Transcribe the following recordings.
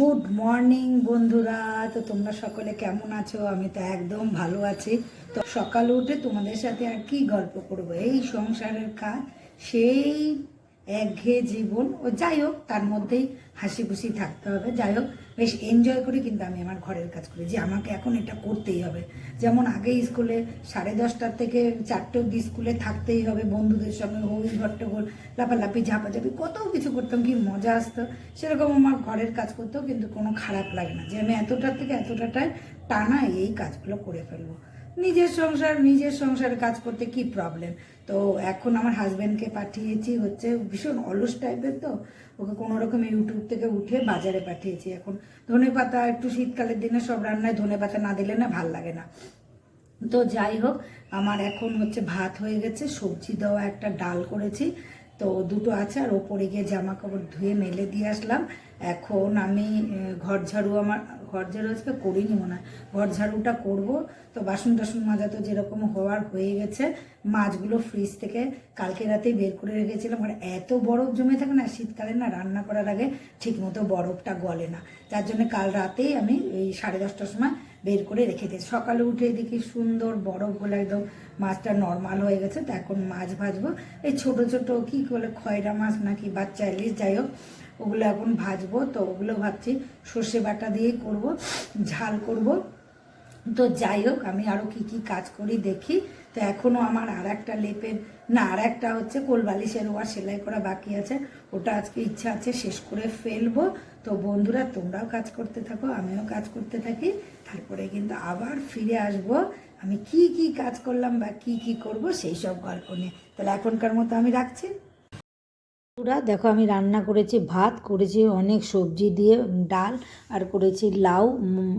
Good morning বন্ধুরা। তো তোমরা সকলে কেমন আছো? আমি তো একদম ভালো আছি। তো সকালে উঠে তোমাদের সাথে আর কি গল্প করব? এই সংসারের কাজ, সেই একঘেয়ে জীবন। ও যাই হোক, তার মধ্যেই হাসি খুশি থাকতে হবে। যাই হোক, বেশ এনজয় করি, কিন্তু আমি আমার ঘরের কাজ করি। যে আমাকে এখন এটা করতেই হবে। যেমন আগে স্কুলে সাড়ে দশটার থেকে চারটে অব্দি স্কুলে থাকতেই হবে, বন্ধুদের সঙ্গে হই, ঘট্টগোল লাফালাফি ঝাপাঝাপি, কত কিছু করতাম, কি মজা আসতো। সেরকম আমার ঘরের কাজ করতেও কিন্তু কোনো খারাপ লাগে না। যে আমি এতটার থেকে এতটাটায় টানা এই কাজগুলো করে ফেলব। নিজের সংসার, নিজের সংসারে কাজ করতে কি প্রবলেম তো এখন আমার হাজব্যান্ডকে পাঠিয়েছি, হচ্ছে ভীষণ অলস টাইপের তো। ওকে কোনো রকম ইউটিউব থেকে উঠে বাজারে পাঠিয়েছি এখন। ধনে পাতা একটু শীতকালের দিনে সব রান্নায় ধনে পাতা না দিলে না ভালো লাগে না। তো যাই হোক, আমার এখন হচ্ছে ভাত হয়ে গেছে, সবজি দেওয়া একটা ডাল করেছি। তো দুটো আছে আর ওপরে গিয়ে জামা কাপড় ধুয়ে মেলে দিয়ে আসলাম। এখন আমি ঘর ঝাড়ু আমার ঘর ঝাড়ু আজকে করিনি মনে হয়। ঘর ঝাড়ুটা করব। তো বাসন টাসন মাজা তো যেরকম হওয়ার হয়ে গেছে, মাছগুলো ফ্রিজ থেকে কালকে রাতেই বের করে রেখেছিলাম। আর এত বরফ জমে থাকে না, শীতকালে না রান্না করার আগে ঠিকমতো বরফটা গলে না। তার জন্য কাল রাতেই আমি এই সাড়ে দশটার সময় বের করে রেখে দিই সকালে উঠে দেখি সুন্দর বরফ বরফগুলো একদম মাছটা নর্মাল হয়ে গেছে। তো এখন মাছ ভাজবো। এই ছোট ছোট কি বলে খয়রা মাছ নাকি বাচ্চা ইলিশ, যাই হোক। ওগুলো এখন ভাজবো, তো ওগুলো ভাবছি সর্ষে বাটা দিয়েই করব, ঝাল করব। তো যাই হোক, আমি আরও কি কি কাজ করি দেখি। তো এখনও আমার আর একটা লেপের, না আর একটা হচ্ছে কোলবালিশের ওয়ার সেলাই করা বাকি আছে। ওটা আজকে ইচ্ছা আছে শেষ করে ফেলব। তো বন্ধুরা, তোমরাও কাজ করতে থাকো, আমিও কাজ করতে থাকি। তারপরে কিন্তু আবার ফিরে আসব। আমি কি কি কাজ করলাম বা কি কি করব সেই সব গল্প নিয়ে। তাহলে এখনকার মতো আমি রাখছি। বন্ধুরা, দেখো আমি রান্না করেছি ভাত, করেছি অনেক সবজি দিয়ে ডাল, আর করেছি লাউ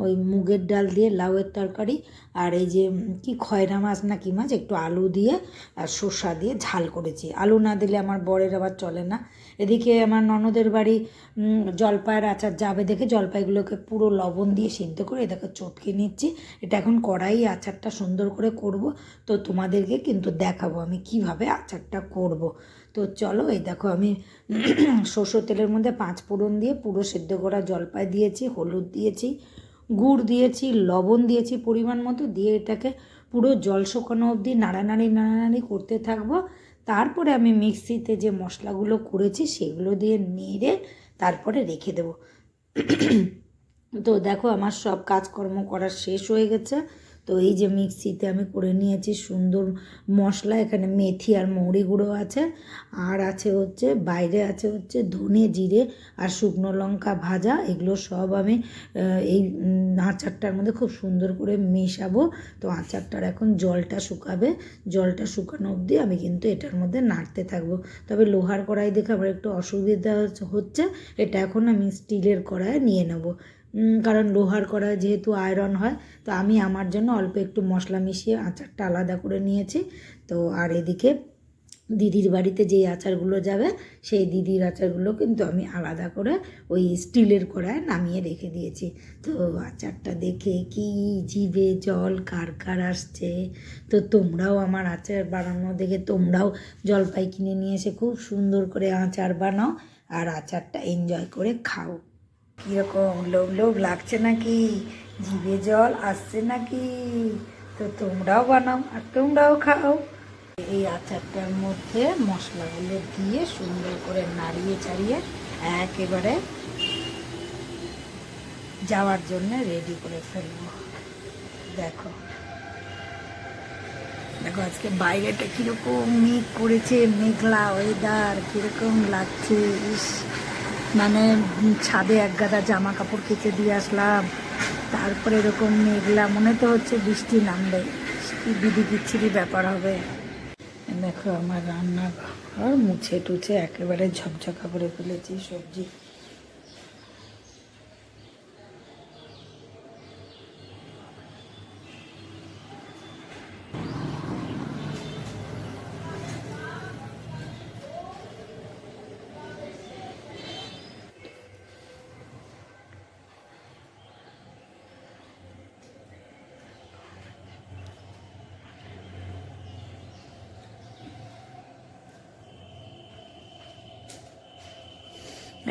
ওই মুগের ডাল দিয়ে লাউয়ের তরকারি, আর এই যে কি খয়রা মাছ না কি মাছ, একটু আলু দিয়ে আর শসা দিয়ে ঝাল করেছি। আলু না দিলে আমার বরের আবার চলে না। এদিকে আমার ননদের বাড়ি জলপাইয়ের আচার যাবে দেখে জলপাইগুলোকে পুরো লবণ দিয়ে সিদ্ধ করে দেখো চটকে নিচ্ছি। এটা এখন কড়াই আচারটা সুন্দর করে করব, তো তোমাদেরকে কিন্তু দেখাবো আমি কীভাবে আচারটা করব। তো চলো এই দেখো আমি সর্ষের তেলের মধ্যে পাঁচ ফোড়ন দিয়ে পুরো সেদ্ধ করা জলপাই দিয়েছি, হলুদ দিয়েছি, গুড় দিয়েছি, লবণ দিয়েছি পরিমাণ মতো, দিয়ে এটাকে পুরো জল শুকানো অবধি নাড়ানাড়ি নাড়ানাড়ি করতে থাকব। তারপরে আমি মিক্সিতে যে মশলাগুলো করেছি সেগুলো দিয়ে নেড়ে তারপরে রেখে দেবো। তো দেখো আমার সব কাজকর্ম করা শেষ হয়ে গেছে। তো এই যে মিক্সিতে আমি করে নিয়েছি সুন্দর মশলা, এখানে মেথি আর মৌরি গুঁড়ো আছে। আর আছে হচ্ছে, বাইরে আছে হচ্ছে ধনে জিরে আর শুকনো লঙ্কা ভাজা। এগুলো সব আমি এই আচারটার মধ্যে খুব সুন্দর করে মেশাবো। তো আচারটার এখন জলটা শুকাবে। জলটা শুকানো অবধি আমি কিন্তু এটার মধ্যে নাড়তে থাকব। তবে লোহার কড়াই দেখে আমার একটু অসুবিধা হচ্ছে- এটা এখন আমি স্টিলের কড়াই নিয়ে নেব। কারণ লোহার কড়াই যেহেতু আয়রন হয়, তো আমি আমার জন্য অল্প একটু মশলা মিশিয়ে আচারটা আলাদা করে নিয়েছি। তো আর এদিকে দিদির বাড়িতে যেই আচারগুলো যাবে, সেই দিদির আচারগুলো কিন্তু আমি আলাদা করে ওই স্টিলের কড়ায় নামিয়ে রেখে দিয়েছি। তো আচারটা দেখে কি জিভে জল কার কার আসছে। তো তোমরাও আমার আচার বানানো দেখে তোমরাও জলপাই কিনে নিয়ে এসে খুব সুন্দর করে আচার বানাও, আর আচারটা এনজয় করে খাও। কীরকম লোভ লোভ লাগছে নাকি? জিভে জল আসছে নাকি? তো তোমরাও বানাও আর তোমরাও খাও। এই আচারটার মধ্যে মশলাগুলো দিয়ে সুন্দর করে নাড়িয়ে চাড়িয়ে একেবারে যাওয়ার জন্য রেডি করে ফেলব। দেখো। দেখো আজকে বাইরেটা কীরকম মেঘ করেছে, মেঘলা ওয়েদার কীরকম লাগছে, ইস। মানে ছাদে এক গাদা জামা কাপড় কেচে দিয়ে আসলাম। তারপরে এরকম মেঘলা, মনে তো হচ্ছে বৃষ্টি নামবে। বিধি বিচ্ছিরি ব্যাপার হবে। দেখো আমার রান্নাঘর মুছে টুছে একেবারে ঝকঝকা করে ফেলেছি, সবজি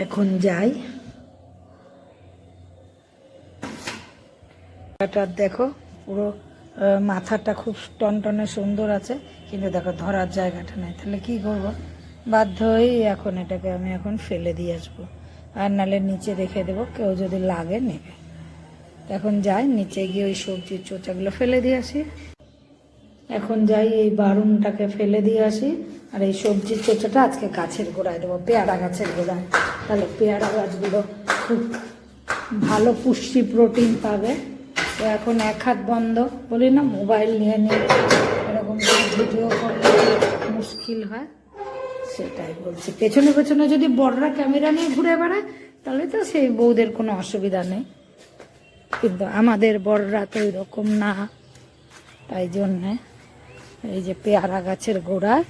এখন যাই। দেখো, পুরো মাথাটা খুব টনটনে সুন্দর আছে, কিন্তু দেখো ধরার জায়গাটা নেই। তাহলে কি করব? বাধ্য হয়েই এখন এটাকে আমি এখন ফেলে দিয়ে আসব। আর নালে নিচে রেখে দেবো, কেউ যদি লাগে নেবে। এখন যাই, নিচে গিয়ে ওই সবজির চোচাগুলো ফেলে দিয়ে আসি। এখন যাই, এই বারুনটাকে ফেলে দিয়ে আসি। আর এই সবজির চোচাটা আজকে গাছের গোড়ায় দেবো, পেয়ারা গাছের গোড়ায়। তাহলে পেয়ারা গাছগুলো খুব ভালো পুষ্টি প্রোটিন পাবে। তো এখন এক হাত বন্ধ, বলি না, মোবাইল নিয়ে নিয়ে এরকম ভিডিও করতে মুশকিল হয়। সেটাই বলছি। পেছনে পেছনে যদি বড়রা ক্যামেরা নিয়ে ঘুরে বেড়ায়, তাহলে তো সেই বউদের কোনো অসুবিধা নেই। কিন্তু আমাদের বড়রা তো এরকম না, তাই জন্যে এই যে পেয়ারা গাছের গোড়ায়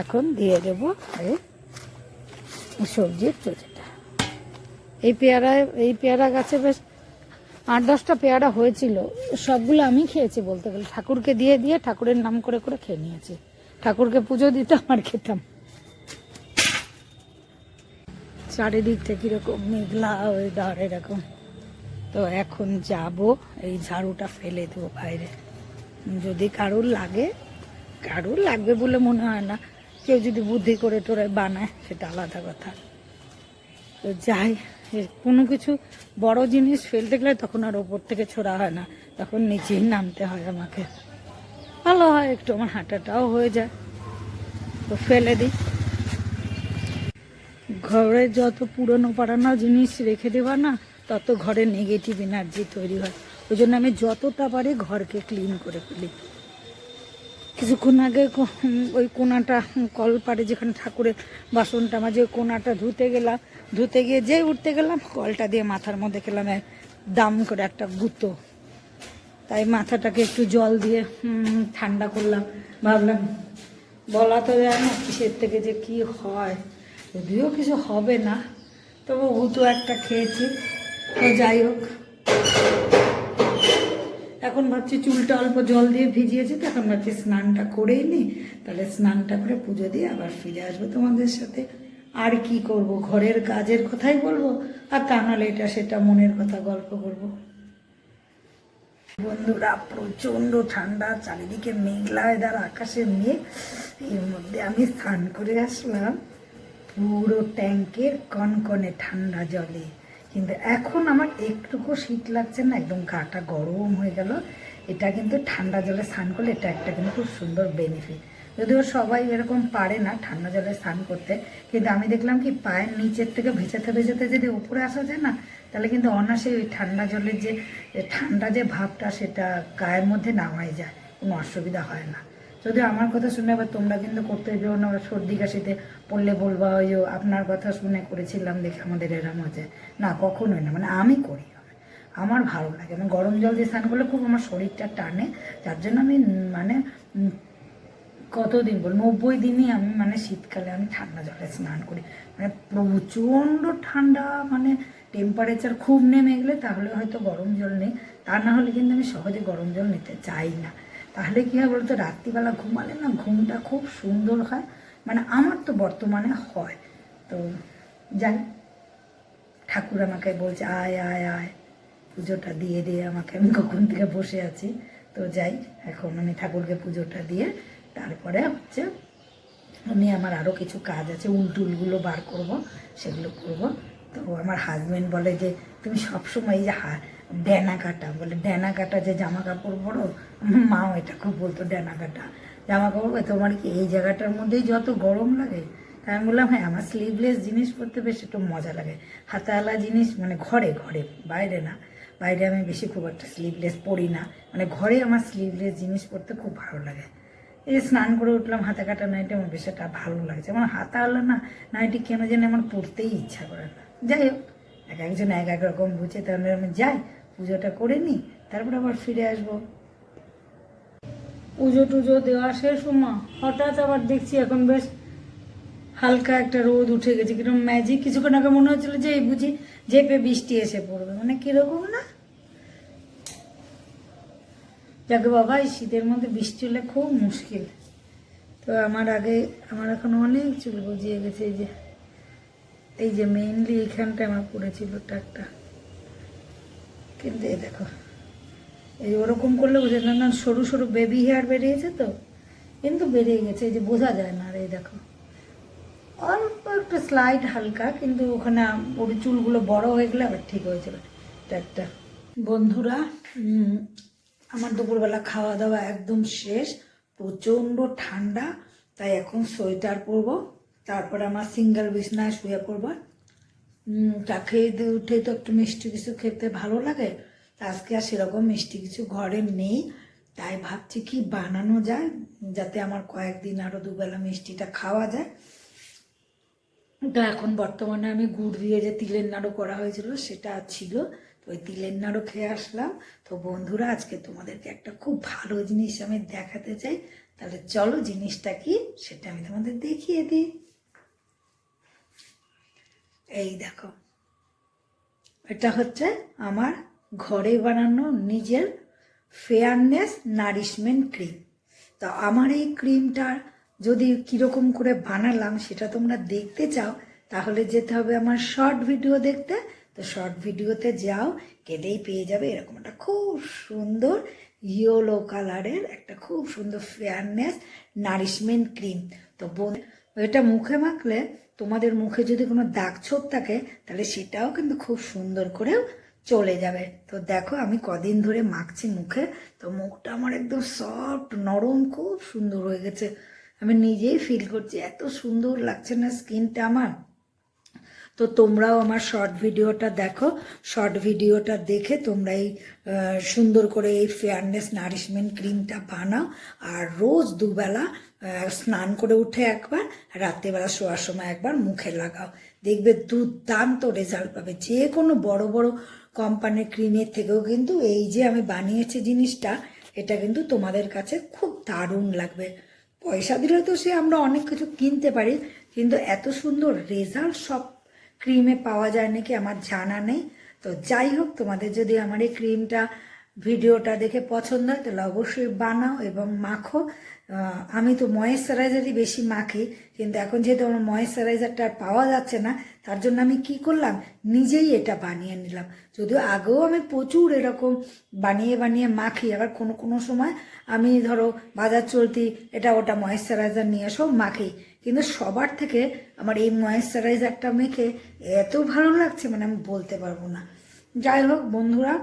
এখন দিয়ে দেবো এই সবজির চোচাটা। এই পেয়ারায় এই পেয়ারা গাছে বেশ আট দশটা পেয়ারা হয়েছিল। সবগুলো আমি খেয়েছি বলতে গেলে। ঠাকুরকে দিয়ে দিয়ে ঠাকুরের নাম করে করে খেয়ে নিয়েছি। ঠাকুরকে পুজো দিতাম আর খেতাম। চারিদিক থেকে কীরকম মেঘলা ওয়েদার এরকম। তো এখন যাব, এই ঝাড়ুটা ফেলে দেবো বাইরে। যদি কারুর লাগে, কারুর লাগবে বলে মনে হয় না। কেউ যদি বুদ্ধি করে টোরে বানায়, সেটা আলাদা কথা। তো যাই কোনো কিছু বড় জিনিস ফেলতে গেলে তখন আর ওপর থেকে ছোড়া হয় না। তখন নিচেই নামতে হয় আমাকে। ভালো হয় একটু, আমার হাঁটাটাও হয়ে যায়। তো ফেলে দিই। ঘরে যত পুরনো পাড়ানো জিনিস রেখে দেওয়া না, তত ঘরে নেগেটিভ এনার্জি তৈরি হয়। ওই জন্য আমি যতটা পারি ঘরকে ক্লিন করে ফেলি। কিছুক্ষণ আগে ওই কোনাটা কল পাড়ে যেখানে ঠাকুরের বাসনটা মাঝে ওই কোনাটা ধুতে গেলাম, ধুতে গিয়ে যেই উঠতে গেলাম, কলটা দিয়ে মাথার মধ্যে খেলাম দাম করে একটা গুঁতো। তাই মাথাটাকে একটু জল দিয়ে ঠান্ডা করলাম। ভাবলাম, বলা তো যায় না কিসের থেকে যে কি হয়। যদিও কিছু হবে না, তবু গুঁতো একটা খেয়েছি। তো যাই হোক। এখন ভাবছি চুলটা অল্প জল দিয়ে ভিজিয়েছি তো, এখন ভাবছি স্নানটা করেই নি তাহলে স্নানটা করে পুজো দিয়ে আবার ফিরে আসব তোমাদের সাথে। আর কি করব? ঘরের কাজের কথাই বলব? আর তা নাহলে এটা সেটা মনের কথা গল্প করব। বন্ধুরা প্রচণ্ড ঠান্ডা, চারিদিকে মেঘলা এদার আকাশে মেঘ। এর মধ্যে আমি স্নান করে আসলাম। পুরো ট্যাঙ্কের কনকনে ঠান্ডা জলে। কিন্তু এখন আমার একটুকু শীত লাগছে না, একদম গাটা গরম হয়ে গেল। এটা কিন্তু ঠান্ডা জলে স্নান করলে এটা একটা কিন্তু খুব সুন্দর বেনিফিট যদিও সবাই এরকম পারে না ঠান্ডা জলে স্নান করতে, কিন্তু আমি দেখলাম কি পায়ের নিচের থেকে ভেজাতে ভেজাতে যদি উপরে আসা যায় না, তাহলে কিন্তু অনাসে ওই ঠান্ডা জলের যে, ঠান্ডা যে ভাবটা সেটা গায়ের মধ্যে নামাই যায়, কোনো অসুবিধা হয় না। যদি আমার কথা শুনে আবার তোমরা কিন্তু করতে যেও না সর্দি কাশিতে পড়লে বলবা ওই আপনার কথা শুনে করেছিলাম দেখে আমাদের এরম হচ্ছে না, কখনোই না মানে আমি করি আমার ভালো লাগে, আমি গরম জল দিয়ে স্নান করলে খুব আমার শরীরটা টানে, যার জন্য আমি মানে কতদিন বল, নব্বই দিনই আমি মানে শীতকালে আমি ঠান্ডা জলে স্নান করি। মানে প্রচণ্ড ঠান্ডা মানে টেম্পারেচার খুব নেমে গেলে তাহলে হয়তো গরম জল নেই। তা না হলে কিন্তু আমি সহজে গরম জল নিতে চাই না। তাহলে কী হয় বলতো, রাত্রিবেলা ঘুমালে না ঘুমটা খুব সুন্দর হয়। মানে আমার তো বর্তমানে হয়। তো যাই ঠাকুর আমাকে বলছে, আয় আয় আয়। পুজোটা দিয়ে দিয়ে আমাকে, আমি কখন থেকে বসে আছি। তো যাই, এখন আমি ঠাকুরকে পুজোটা দিয়ে তারপরে হচ্ছে আমি আমার আরও কিছু কাজ আছে, উলটুলগুলো বার করব, সেগুলো করব। তো আমার হাজব্যান্ড বলে যে, তুমি সবসময় এই যে হা ড্যানা কাটা বলে ড্যানা কাটা যে জামা কাপড় পরো মাও এটা খুব বলতো ড্যানা কাটা জামা কাপড় তোমার কি এই জায়গাটার মধ্যেই যত গরম লাগে? তাই আমি বললাম হ্যাঁ আমার স্লিভলেস জিনিস পরতে বেশ একটু মজা লাগে। হাতাওয়ালা জিনিস মানে ঘরে ঘরে, বাইরে না। বাইরে আমি বেশি খুব একটা স্লিভলেস পরি না। মানে ঘরে আমার স্লিভলেস জিনিস পরতে খুব ভালো লাগে। এই স্নান করে উঠলাম, হাতে কাটা নাইটি আমার বেশ একটা ভালো লাগছে। আমার হাতা হলো না নাইটি কেন যেন আমার পরতেই ইচ্ছা করে না। যাই হোক, এক একজন এক এক রকম বুঝে, তাহলে আমি যাই। পুজোটা করে নিই তারপর আবার ফিরে আসব। পুজো টুজো দেওয়া শেষ মা হঠাৎ আবার দেখছি এখন বেশ হালকা একটা রোদ উঠে গেছে কীরকম ম্যাজিক কিছুক্ষণ আগে মনে হচ্ছিল যে এই বুঝি জেপে বৃষ্টি এসে পড়বে মানে কীরকম না? যাকে বাবা, এই শীতের মধ্যে বৃষ্টি হলে খুব মুশকিল। তো আমার আগে, আমার এখন অনেক চুল গজিয়ে গেছে, এই যে এই যে মেইনলি এইখানটা আমার পড়েছিল টাকটা কিন্তু এই দেখো, এই ওরকম করলে বোঝা যায় না সরু সরু বেবি হেয়ার বেরিয়েছে তো, কিন্তু বেরিয়ে গেছে, এই যে বোঝা যায় না আর এই দেখো। অল্প একটু স্লাইড হালকা, কিন্তু ওখানে ওর চুলগুলো বড় হয়ে গেলে আবার ঠিক হয়ে যাবে। একটা, বন্ধুরা আমার দুপুরবেলা খাওয়া দাওয়া একদম শেষ, প্রচণ্ড ঠান্ডা, তাই এখন সোয়েটার পরবো, তারপরে আমার সিঙ্গেল বিছনায় শুয়ে পড়ব। চা খেয়ে উঠে তো একটু মিষ্টি কিছু খেতে ভালো লাগে। আজকে আর সেরকম মিষ্টি কিছু ঘরে নেই। তাই ভাবছি কি বানানো যায়, যাতে আমার কয়েকদিন আরও দুবেলা মিষ্টিটা খাওয়া যায়। তো এখন বর্তমানে আমি গুড় দিয়ে যে তিলের নাড়ু করা হয়েছিল, সেটা ছিল। তো ওই তিলের নাড়ু খেয়ে আসলাম। তো বন্ধুরা, আজকে তোমাদেরকে একটা খুব ভালো জিনিস আমি দেখাতে চাই। তাহলে চলো জিনিসটা কি, সেটা আমি তোমাদের দেখিয়ে দিই। এই দেখো। এটা হচ্ছে আমার ঘরে বানানো নিজের ফেয়ারনেস নারিশমেন্ট ক্রিম তো আমার এই ক্রিমটার যদি কীরকম করে বানালাম সেটা তোমরা দেখতে চাও, তাহলে যেতে হবে আমার শর্ট ভিডিও দেখতে। তো শর্ট ভিডিওতে যাও, গেলেই পেয়ে যাবে এরকম একটা খুব সুন্দর ইয়েলো কালারের একটা খুব সুন্দর ফেয়ারনেস নারিশমেন্ট ক্রিম তো বোন এটা মুখে মাখলে তোমাদের মুখে যদি কোনো দাগ ছোপ থাকে, তাহলে সেটাও কিন্তু খুব সুন্দর করেও চলে যাবে। তো দেখো, আমি কদিন ধরে মাখছি মুখে, তো মুখটা আমার একদম সফট নরম, খুব সুন্দর হয়ে গেছে। আমি নিজেই ফিল করছি, এত সুন্দর লাগছে না স্কিনটা আমার। তো তোমরাও আমার শর্ট ভিডিওটা দেখো। শর্ট ভিডিওটা দেখে তোমরা এই সুন্দর করে এই ফেয়ারনেস নারিশমেন্ট ক্রিমটা বানাও। আর রোজ দুবেলা স্নান করে উঠে একবার, রাত্রেবেলা শোয়ার সময় একবার মুখে লাগাও। দেখবে দুর্দান্ত রেজাল্ট পাবে। যে কোনো বড় বড় কোম্পানির ক্রিমের থেকেও কিন্তু এই যে আমি বানিয়েছি জিনিসটা, এটা কিন্তু তোমাদের কাছে খুব দারুণ লাগবে। পয়সা দিলে তো সে আমরা অনেক কিছু কিনতে পারি, কিন্তু এত সুন্দর রেজাল্ট সব ক্রিমে পাওয়া যায় নাকি আমার জানা নেই। তো যাই হোক, তোমাদের যদি আমার এই ক্রিমটা ভিডিওটা দেখে পছন্দ হয়, তাহলে অবশ্যই বানাও এবং মাখো। আমি তো ময়েশ্চারাইজারই বেশি মাখি, কিন্তু এখন যেহেতু আমার ময়েশ্চারাইজারটা আর পাওয়া যাচ্ছে না, তার জন্য আমি কি করলাম? নিজেই এটা বানিয়ে নিলাম। যদিও আগেও আমি প্রচুর এরকম বানিয়ে বানিয়ে মাখি, আবার কোনো কোনো সময় আমি ধরো বাজার চলতি এটা ওটা ময়েশ্চারাইজার নিয়ে এসেও মাখি, কিন্তু সবার থেকে আমার এই ময়েশ্চারাইজারটা মেখে এত ভালো লাগছে মানে আমি বলতে পারব না। যাই হোক বন্ধুরা,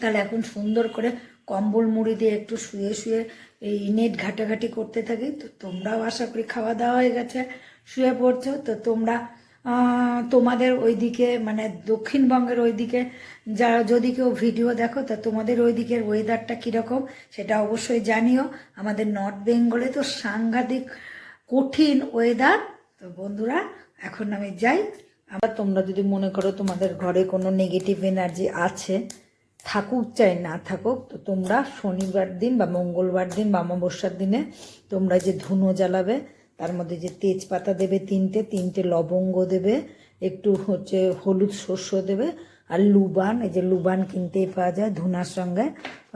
তাহলে এখন সুন্দর করে কম্বল মুড়ি দিয়ে একটু শুয়ে শুয়ে এই নেট ঘাটাঘাটি করতে থাকি, তো তোমরাও আশা করি খাওয়া দাওয়া হয়ে গেছে, শুয়ে পড়ছো, তো তোমরা তোমাদের ওইদিকে মানে দক্ষিণবঙ্গের ওইদিকে যারা যদি কেউ ভিডিও দেখো, তা তোমাদের ওই দিকের ওয়েদারটা কীরকম, সেটা অবশ্যই জানিও। আমাদের নর্থ বেঙ্গলে তো সাংঘাতিক কঠিন ওয়েদার তো বন্ধুরা, এখন আমি যাই। আবার তোমরা যদি মনে করো তোমাদের ঘরে কোনো নেগেটিভ এনার্জি আছে থাকুক, চাই না থাকুক, তো তোমরা শনিবার দিন বা মঙ্গলবার দিন বা অমাবস্যার দিনে তোমরা যে ধুনো জ্বালাবে, তার মধ্যে যে তেজপাতা দেবে তিনটে তিনটে লবঙ্গ দেবে, একটু হচ্ছে হলুদ শস্য দেবে, আর লুবান, এই যে লুবান কিনতেই পাওয়া যায় ধুনার সঙ্গে,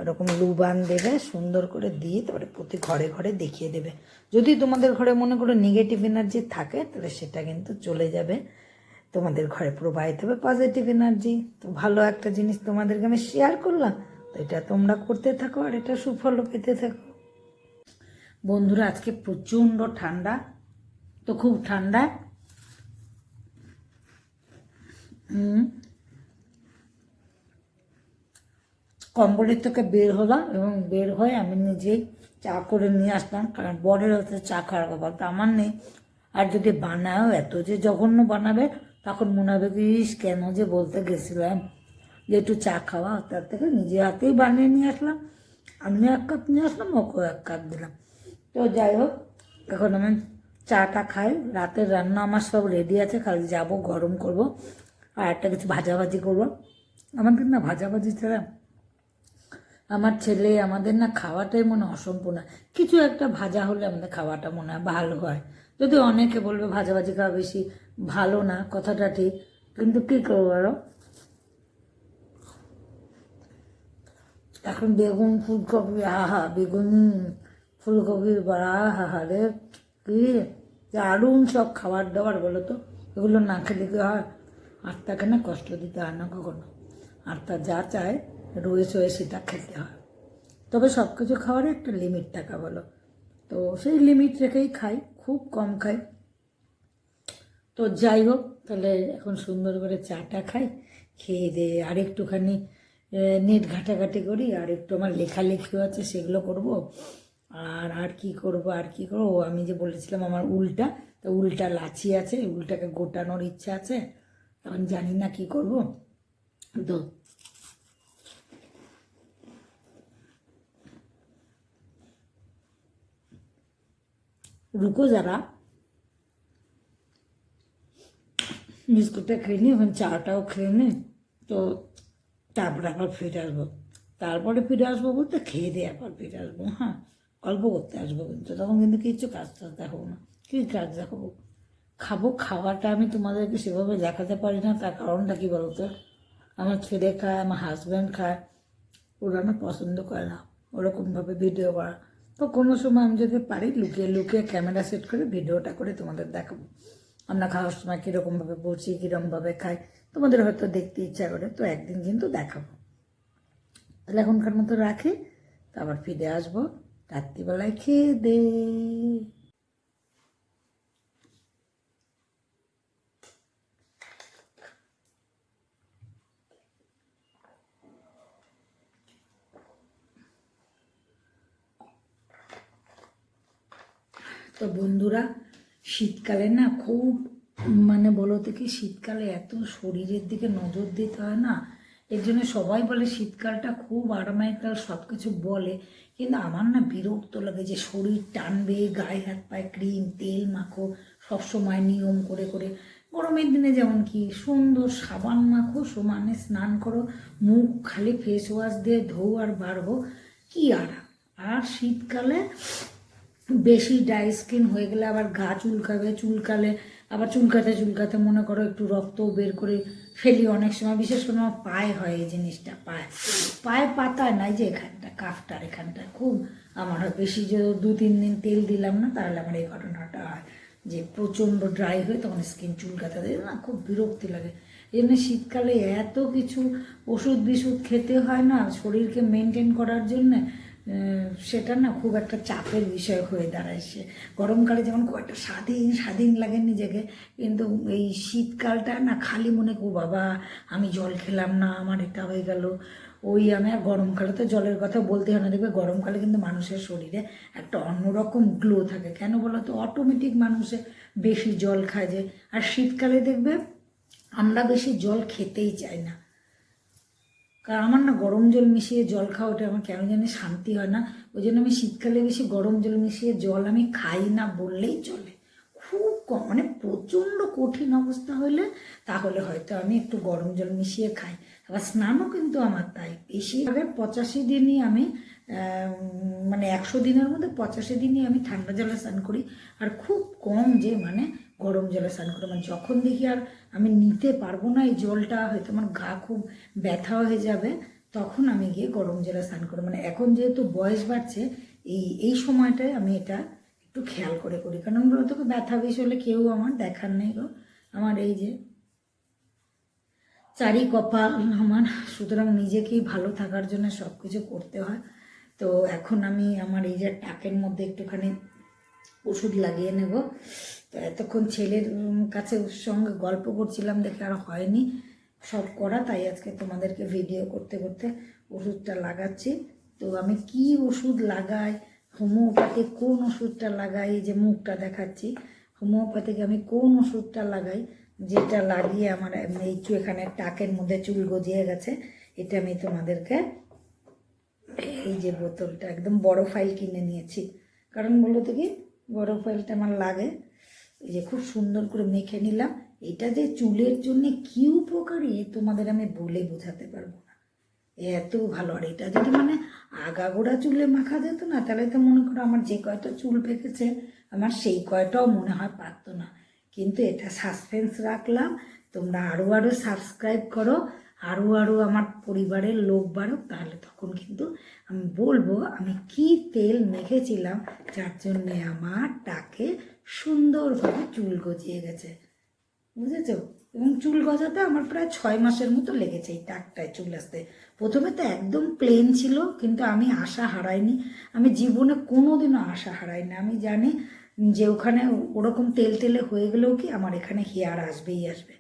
ওরকম লুবান দেবে, সুন্দর করে দিয়ে তারপরে প্রতি ঘরে ঘরে দেখিয়ে দেবে। যদি তোমাদের ঘরে মনে করো নেগেটিভ এনার্জি থাকে, তাহলে সেটা কিন্তু চলে যাবে। তোমাদের ঘরে প্রবাহিত হবে পজিটিভ এনার্জি তো ভালো একটা জিনিস তোমাদেরকে আমি শেয়ার করলাম। তো এটা তোমরা করতে থাকো আর এটা সুফলও পেতে থাকো। বন্ধুরা, আজকে প্রচণ্ড ঠান্ডা। তো খুব ঠান্ডা। কম্বলের থেকে বের হলাম এবং বের হয়ে আমি নিজেই চা করে নিয়ে আসলাম, কারণ বরের হচ্ছে চা খাওয়ার কথা আমার নেই। আর যদি বানায়ও, এত যে জঘন্য বানাবে তখন মনে হবে ইস, কেন যে বলতে গেছিলাম যে একটু চা খাওয়া, তার থেকে নিজে হাতেই বানিয়ে নিয়ে আসলাম। আমিও এক কাপ নিয়ে আসলাম, ওকেও এক কাপ দিলাম। তো যাই হোক, এখন আমি চাটা খাই, রাতের রান্না আমার সব রেডি আছে খালি যাব গরম করব, আর একটা কিছু ভাজাভাজি করব। আমাদের না ভাজাভাজি ছাড়া আমার ছেলে, আমাদের না খাওয়াটাই মনে অসম্পূর্ণ। কিছু একটা ভাজা হলে আমাদের খাওয়াটা মনে হয় ভালো হয়। যদি অনেকে বলবে ভাজাভাজি খাওয়া বেশি ভালো না, কথাটা ঠিক। কিন্তু কী করব বলো? এখন বেগুন ফুলকপি, আহা, বেগুন ফুলকপি বড়া আহা রে, কি? দারুণ সব খাবার দাবার বলো তো, এগুলো না খেলে কি হয়? আত্মাকে না কষ্ট দিতে হয় না কখনো। আত্মা যা চায় রয়েছে হয়ে সেটা খেতে হয়। তবে সব কিছু খাওয়ার একটা লিমিট থাকা বলো। তো সেই লিমিট রেখেই খাই, খুব কম খাই। তো যাই হোক, তাহলে এখন সুন্দর করে চাটা খাই, খেয়ে দে আর একটুখানি নেট ঘাটাঘাটি করি, আর একটু আমার লেখালেখিও আছে, সেগুলো করব। আর আর কি করব, আর কি করব? আমি যে বলেছিলাম আমার উলটা, তো উলটা লাচি আছে, উলটাকে গোটানোর ইচ্ছা আছে এখন জানি না কি করব। তো রুকো যারা বিস্কুটটা খেয়ে নিই এখন চাটাও খেয়ে নিই তো তারপরে আবার ফিরে আসব। তারপরে ফিরে আসব বলতে খেয়ে দিয়ে আবার ফিরে আসব হ্যাঁ গল্প করতে আসব কিন্তু, তখন কিন্তু কিচ্ছু কাজ টাজ দেখাবো না। কী কাজ দেখাবো? খাব, খাওয়াটা আমি তোমাদেরকে সেভাবে দেখাতে পারি না, তার কারণটা কি বলতো? আমার ছেলে খায়, আমার হাজব্যান্ড খায়, ওরা না পছন্দ করে না, ওরকমভাবে ভিডিও করা। তো কোনো সময় আমি যদি পারি, লুকিয়ে লুকিয়ে ক্যামেরা সেট করে ভিডিওটা করে তোমাদের দেখাবো। আমরা খাওয়ার সময় কীরকমভাবে বসি, কীরকমভাবে খাই, তোমাদের হয়তো দেখতে ইচ্ছা করে, তো একদিন কিন্তু দেখাবো। তাহলে এখনকার মতো রাখি তারপর ফিরে আসব রাত্রিবেলায় খেয়ে দে তো বন্ধুরা শীতকালে না খুব মানে বলো কি, শীতকালে এত শরীরের দিকে নজর দিতে হয় না। এর জন্য সবাই বলে শীতকালটা খুব আরামায়িক কাল সব কিছু বলে। কিন্তু আমার না বিরক্ত লাগে যে শরীর টানবে, গায়ে হাত পায়ে ক্রিম, তেল, মাখো, সবসময় নিয়ম করে করে। গরমের দিনে যেমন কি, সুন্দর সাবান মাখো, সমানে স্নান করো, মুখ খালি ফেস ওয়াশ দিয়ে ধো আর বাড়বো কি আরাম। আর শীতকালে বেশি ড্রাই স্কিন হয়ে গেলে আবার গা চুলকাবে, চুলকালে, আবার চুলকাতে চুলকাতে মনে করো একটু রক্ত বের করে ফেলি অনেক সময়, বিশেষ করে আমার পায়ে হয় এই জিনিসটা, পায়ে। পায়ে পাতায় নাই যে এখানটা, কাফটার এখানটা, খুব আমার হয়। বেশি যে দু তিন দিন তেল দিলাম না, তাহলে আমার এই ঘটনাটা হয়। যে প্রচণ্ড ড্রাই হয়ে তখন স্কিন চুলকাতে দেয়। না, খুব বিরক্তি লাগে। জন্য শীতকালে এত কিছু ওষুধ বিষুধ খেতে হয় না, শরীরকে মেনটেন করার জন্যে সেটা না খুব একটা চাপের বিষয় হয়ে দাঁড়ায় সে। গরমকালে যেমন খুব একটা স্বাধীন স্বাধীন লাগে নিজেকে, কিন্তু এই শীতকালটা না খালি মনে কো বাবা, আমি জল খেলাম না, আমার এটা হয়ে গেল। ওই আমি আর গরমকালে তো জলের কথা বলতে হয় না। দেখবে গরমকালে কিন্তু মানুষের শরীরে একটা অন্যরকম গ্লো থাকে। কেন বলো তো? অটোমেটিক মানুষে বেশি জল খায় যে। আর শীতকালে দেখবে আমরা বেশি জল খেতেই চাই না। কারণ আমার না গরম জল মিশিয়ে জল খাওয়া, ওটা আমার কেন জানি শান্তি হয় না। ওই জন্য আমি শীতকালে বেশি গরম জল মিশিয়ে জল আমি খাই না বললেই চলে। খুব কম মানে প্রচণ্ড কঠিন অবস্থা হলে তাহলে হয়তো আমি একটু গরম জল মিশিয়ে খাই। আবার স্নানও কিন্তু আমার তাই। বেশিরভাগে পঁচাশি দিনই আমি মানে একশো দিনের মধ্যে পঁচাশি দিনই আমি ঠান্ডা জলে স্নান করি। আর খুব কম যে মানে গরম জলে স্নান করি। মানে যখন দেখি আর আমি নিতে পারব না এই জলটা, হয়তো আমার গা খুব ব্যথা হয়ে যাবে, তখন আমি গিয়ে গরম জলে স্নান করি। মানে এখন যেহেতু বয়স বাড়ছে, এই এই সময়টায় আমি এটা একটু খেয়াল করে করি। কারণ বলতো ব্যথা বেশি হলে কেউ আমার দেখার নেই গো। আমার এই যে চারি কপাল আমার, সুতরাং নিজেকেই ভালো থাকার জন্য সব কিছু করতে হয়। তো এখন আমি আমার এই যে টাকের মধ্যে একটুখানি ওষুধ লাগিয়ে নেব। তো এতক্ষণ ছেলের কাছে ওর সঙ্গে গল্প করছিলাম, দেখে আর হয়নি সব করা, তাই আজকে তোমাদেরকে ভিডিও করতে করতে ওষুধটা লাগাচ্ছি। তো আমি কি ওষুধ লাগাই, হোমিওপ্যাথি কোন ওষুধটা লাগাই, এই যে মুখটা দেখাচ্ছি হোমিওপ্যাথিকে আমি কোন ওষুধটা লাগাই, যেটা লাগিয়ে আমার এই এখানে টাকের মধ্যে চুল গজিয়ে গেছে, এটা আমি তোমাদেরকে এই যে বোতলটা, একদম বড় ফাইল কিনে নিয়েছি। কারণ বলো তো কি, বড় ফাইলটা আমার লাগে। এই যে খুব সুন্দর করে মেখে নিলাম। এটা যে চুলের জন্য কি উপকারী তোমাদের আমি বলে বোঝাতে পারব না। এত ভালো। আর এটা যদি মানে আগাগোড়া চুলে মাখা যেত না, তাহলে তো মনে করো আমার যে কয়টা চুল পেকেছে, আমার সেই কয়টাও মনে হয় পারতো না। কিন্তু এটা সাসপেন্স রাখলাম। তোমরা আরও আরও সাবস্ক্রাইব করো। আরও আরও আমার পরিবারের লোক বাড়ুক, তাহলে তখন কিন্তু আমি বলব, আমি কি তেল মেখেছিলাম, যার জন্যে আমার টাকে সুন্দরভাবে চুল গজিয়ে গেছে। বুঝেছ? এবং চুল গজাতে আমার প্রায় ছয় মাসের মতো লেগেছে এই টাকটায় চুল আসতে। প্রথমে তো একদম প্লেন ছিল, কিন্তু আমি আশা হারাইনি। আমি জীবনে কোনো দিনও আশা হারাইনি। আমি জানি যে ওখানে ওরকম তেল তেলে হয়ে গেলেও কি আমার এখানে হেয়ার আসবেই আসবে।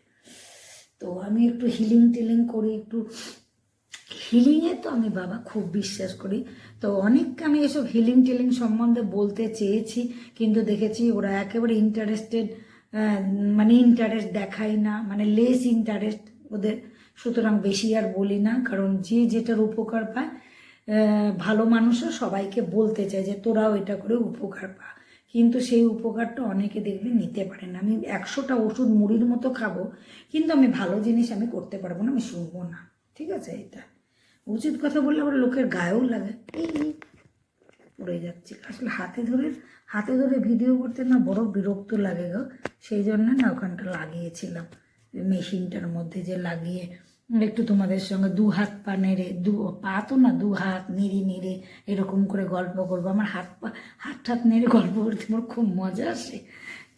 তো আমি একটু হিলিং টিলিং করি, একটু হিলিংয়ে তো আমি বাবা খুব বিশ্বাস করি। তো অনেককে আমি এসব হিলিং টিলিং সম্বন্ধে বলতে চেয়েছি, কিন্তু দেখেছি ওরা একেবারে ইন্টারেস্টেড মানে ইন্টারেস্ট দেখায় না মানে লেস ইন্টারেস্ট ওদের। সুতরাং বেশি আর বলি না, কারণ যে যেটার উপকার পায় ভালো মানুষও সবাইকে বলতে চায় যে তোরাও এটা করে উপকার পা। কিন্তু সেই উপকারটা অনেকে দেখবে নিতে পারে না। আমি একশোটা ওষুধ মুড়ির মতো খাব, কিন্তু আমি ভালো জিনিস আমি করতে পারব না, আমি শুনব না। ঠিক আছে এটা? উচিত কথা বললে আবার লোকের গায়েও লাগে। এই পড়ে যাচ্ছি। আসলে হাতে ধরে হাতে ধরে ভিডিও করতে না বড় বিরক্ত লাগে গো। সেই জন্য না ওখানটা লাগিয়েছিলাম। মেশিনটার মধ্যে যে লাগিয়ে একটু তোমাদের সঙ্গে দু হাত পা নেড়ে, দু পা তো না, দু হাত নেড়ে নেড়ে এরকম করে গল্প করব। আমার হাত পা, হাত হাত নেড়ে গল্প করতে আমার খুব মজা আসে।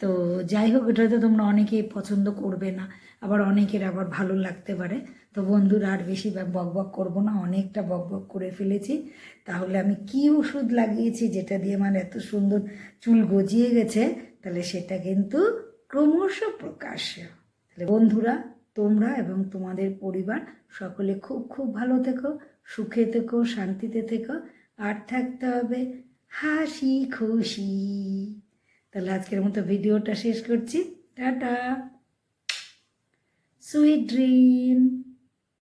তো যাই হোক, এটা তো তোমরা অনেকেই পছন্দ করবে না, আবার অনেকের আবার ভালো লাগতে পারে। তো বন্ধুরা, আর বেশি বক বক করব না, অনেকটা বক বক করে ফেলেছি। তাহলে আমি কি ওষুধ লাগিয়েছি, যেটা দিয়ে আমার এত সুন্দর চুল গজিয়ে গেছে, তাহলে সেটা কিন্তু ক্রমশ প্রকাশ্য। তাহলে বন্ধুরা তোমরা এবং তোমাদের পরিবার সকলে খুব খুব ভালো থেকো, সুখে থেকো, শান্তিতে থেকো। আর থাকতে হবে হাসি খুশি। তাহলে আজকের মতো ভিডিওটা শেষ করছি। টাটা। Sweet dream.